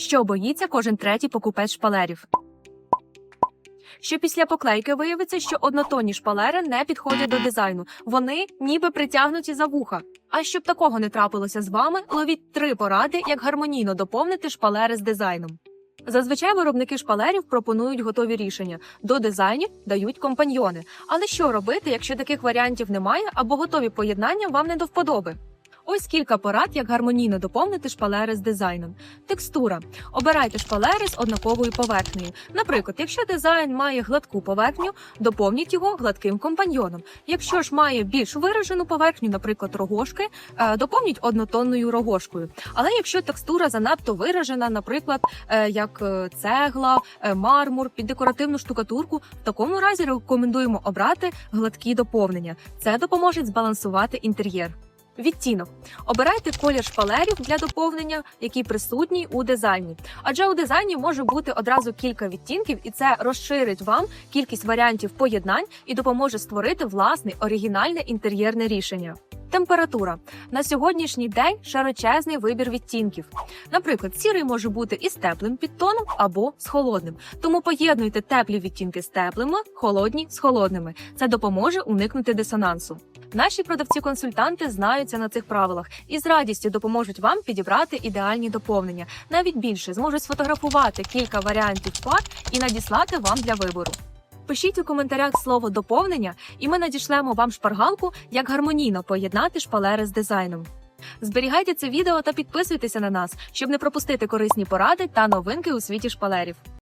Що боїться кожен третій покупець шпалерів? Що після поклейки виявиться, що однотонні шпалери не підходять до дизайну. Вони ніби притягнуті за вуха. А щоб такого не трапилося з вами, ловіть три поради, як гармонійно доповнити шпалери з дизайном. Зазвичай виробники шпалерів пропонують готові рішення. До дизайнів дають компаньйони. Але що робити, якщо таких варіантів немає або готові поєднання вам не до вподоби? Ось кілька порад, як гармонійно доповнити шпалери з дизайном. Текстура. Обирайте шпалери з однаковою поверхнею. Наприклад, якщо дизайн має гладку поверхню, доповніть його гладким компаньйоном. Якщо ж має більш виражену поверхню, наприклад, рогошки, е, доповніть однотонною рогошкою. Але якщо текстура занадто виражена, наприклад, е, як е, цегла, мармур, під декоративну штукатурку, в такому разі рекомендуємо обрати гладкі доповнення. Це допоможе збалансувати інтер'єр. Відтінок. Обирайте колір шпалерів для доповнення, який присутній у дизайні. Адже у дизайні може бути одразу кілька відтінків, і це розширить вам кількість варіантів поєднань і допоможе створити власне оригінальне інтер'єрне рішення. Температура на сьогоднішній день широчезний вибір відтінків. Наприклад, сірий може бути і з теплим підтоном або з холодним. Тому поєднуйте теплі відтінки з теплими, холодні з холодними. Це допоможе уникнути дисонансу. Наші продавці-консультанти знаються на цих правилах і з радістю допоможуть вам підібрати ідеальні доповнення. Навіть більше зможуть сфотографувати кілька варіантів пар і надіслати вам для вибору. Пишіть у коментарях слово доповнення, і ми надішлемо вам шпаргалку, як гармонійно поєднати шпалери з дизайном. Зберігайте це відео та підписуйтеся на нас, щоб не пропустити корисні поради та новинки у світі шпалерів.